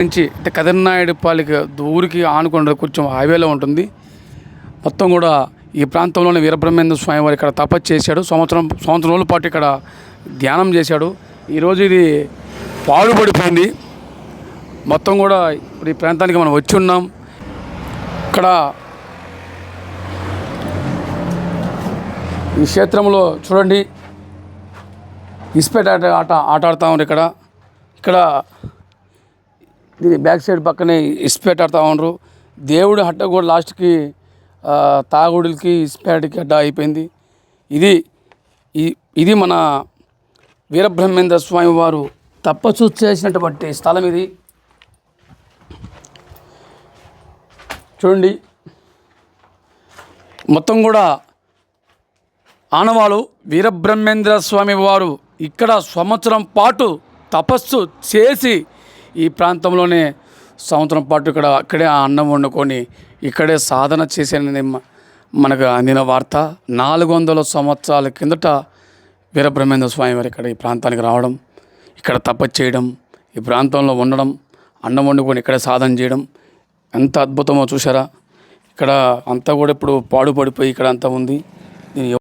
నుంచి అంటే కదిరినాయుడుపాలికి ఊరికి ఆనుకున్న కొంచెం హైవేలో ఉంటుంది. మొత్తం కూడా ఈ ప్రాంతంలోనే వీరబ్రహ్మేంద్ర స్వామి వారు ఇక్కడ తపస్సు చేశాడు. సంవత్సరం సంవత్సరం రోజుల పాటు ఇక్కడ ధ్యానం చేశాడు. ఈరోజు ఇది పాడుపడిపోయింది. మొత్తం కూడా ఇప్పుడు ఈ ప్రాంతానికి మనం వచ్చి ఉన్నాం. ఇక్కడ ఈ క్షేత్రంలో చూడండి. ఇస్పేట ఆట ఆట ఆట ఆడుతూ ఉన్నారు ఇక్కడ. ఇక్కడ దీని బ్యాక్ సైడ్ పక్కనే ఇస్పేట్ ఆడుతూ ఉన్నారు దేవుడి హట్ట కూడా లాస్ట్కి తాగుడులకి ఇస్పేటకి అడ్డ అయిపోయింది. ఇది ఇది మన వీరబ్రహ్మేంద్ర స్వామి వారు తపస్సు చేసినటువంటి స్థలం ఇది. చూడండి. మొత్తం కూడా ఆనవాళ్ళు వీరబ్రహ్మేంద్ర స్వామి వారు ఇక్కడ సంవత్సరం పాటు తపస్సు చేసి ఈ ప్రాంతంలోనే సంవత్సరం పాటు ఇక్కడ అక్కడే ఆ అన్నం వండుకొని ఇక్కడే సాధన చేసేనని మనకు అందిన వార్త. నాలుగు వందల సంవత్సరాల కిందట వీరబ్రహ్మేంద్ర స్వామి వారు ఇక్కడ ఈ ప్రాంతానికి రావడం ఇక్కడ తపస్సు చేయడం ఈ ప్రాంతంలో ఉండడం అన్నం వండుకొని ఇక్కడే సాధన చేయడం ఎంత అద్భుతమో చూసారా ఇక్కడ అంతా కూడా ఇప్పుడు పాడుపడిపోయి ఇక్కడ అంతా ఉంది. దీని